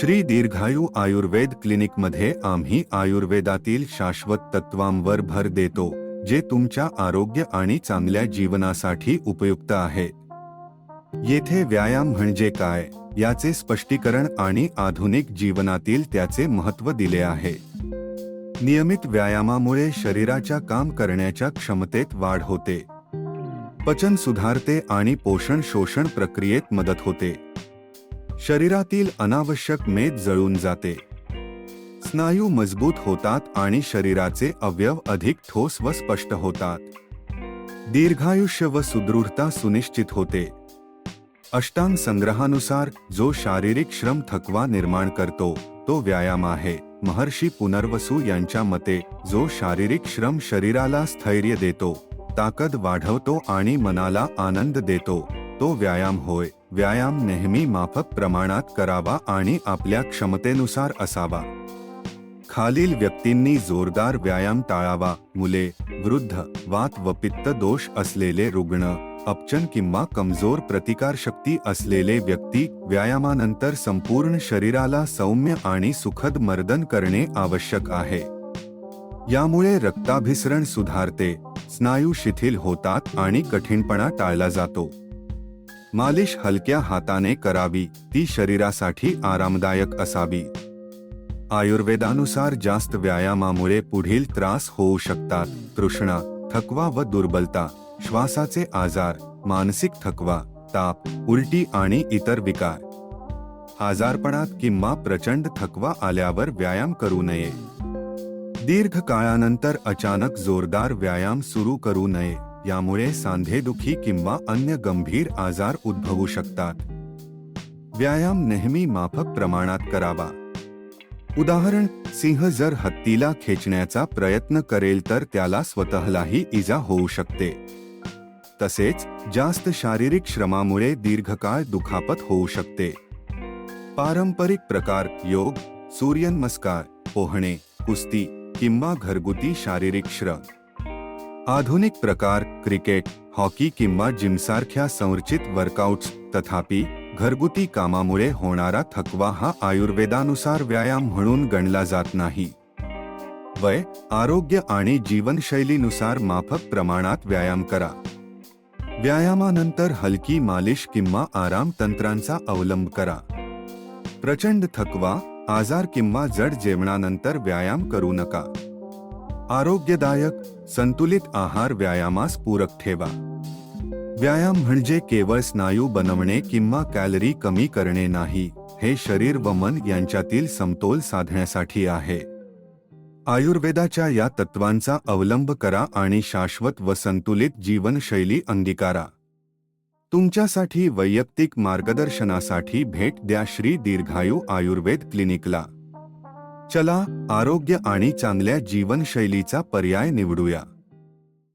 श्री दीर्घायू आयुर्वेद क्लिनिकमध्ये आम्ही आयुर्वेदातील शाश्वत तत्वांवर भर देतो जे तुमच्या आरोग्य आणि चांगल्या जीवनासाठी उपयुक्त आहे. येथे व्यायाम म्हणजे काय? याचे स्पष्टीकरण आणि आधुनिक जीवनातील त्याचे महत्त्व दिले आहे. नियमित व्यायामामुळे शरीराच्या काम करण्याच्या क्षमतेत वाढ होते. पचन सुधारते आणि पोषण शोषण प्रक्रियेत मदत होते. शरीरातील अनावश्यक मेद जळून जाते. स्नायू मजबूत होतात आणि शरीराचे अवयव अधिक ठोस व स्पष्ट होतात. दीर्घायुष्य व सुदृढता सुनिश्चित होते. अष्टांग संग्रहानुसार जो शारीरिक श्रम थकवा निर्माण करतो तो व्यायाम आहे. महर्षी पुनर्वसू यांच्या मते जो शारीरिक श्रम शरीराला स्थैर्य देतो ताकद वाढवतो आणि मनाला आनंद देतो तो व्यायाम होय. व्यायाम नेहमी माफक प्रमाणात करावा आणि आपल्या क्षमतेनुसार असावा. खालील व्यक्तींनी जोरदार व्यायाम टाळावा. मुले वृद्ध वात व पित्त दोष असलेले रुग्ण अपचन किंवा कमजोर प्रतिकारशक्ती असलेले व्यक्ती व्यायामानंतर संपूर्ण शरीराला सौम्य आणि सुखद मर्दन करणे आवश्यक आहे. यामुळे रक्ताभिसरण सुधारते स्नायू शिथिल होतात आणि कठीणपणा टाळला जातो. मालिश हलक्या हाताने करावी, ती शरीरासाठी आरामदायक असावी. आयुर्वेदानुसार जास्त व्यायामामुळे पुढील त्रास होऊ शकतात. तृष्णा, थकवा व दुर्बलता, श्वासाचे आजार, मानसिक थकवा, ताप, उलटी आणि इतर विकार. आजारपणात किंवा प्रचंड थकवा आल्यावर व्यायाम करू नये. दीर्घ काळानंतर अचानक जोरदार व्यायाम सुरू करू नये. यामुळे सांधेदुखी किंवा अन्य गंभीर आजार उद्भवू शकतात. व्यायाम नेहमी माफक प्रमाणात करावा. उदाहरण सिंह जर हत्तीला खेचण्याचा प्रयत्न करेल तर त्याला स्वतःलाही इजा होऊ शकते. तसेच जास्त शारीरिक श्रमामुळे दीर्घकाळ दुखापत होऊ शकते. पारंपरिक प्रकार योग सूर्यनमस्कार पोहणे कुस्ती किंवा घरगुती शारीरिक श्रम. आधुनिक प्रकार क्रिकेट हॉकी किंवा जिमसारख्या संरचित वर्कआउट्स तथापि घरगुती कामामुळे होणारा थकवा हा आयुर्वेदानुसार व्यायाम म्हणून गणला जात नाही. वय आरोग्य आणि जीवनशैलीनुसार माफक प्रमाणात व्यायाम करा. व्यायामानंतर हलकी मालिश किंवा आराम तंत्रांचा अवलंब करा. प्रचंड थकवा आजार किंवा जड जेवणानंतर व्यायाम करू नका. आरोग्यदायक संतुलित आहार व्यायामास पूरक ठेवा. व्यायाम म्हणजे केवळ स्नायू बनवणे किंवा कॅलरी कमी करणे नाही हे शरीर व मन यांच्यातील समतोल साधण्यासाठी आहे. आयुर्वेदाच्या या तत्वांचा अवलंब करा आणि शाश्वत व संतुलित जीवनशैली अंगीकारा. तुमच्यासाठी वैयक्तिक मार्गदर्शनासाठी भेट द्या श्री दीर्घायू आयुर्वेद क्लिनिकला. चला आरोग्य आणि चांगल्या जीवनशैलीचा पर्याय निवडूया.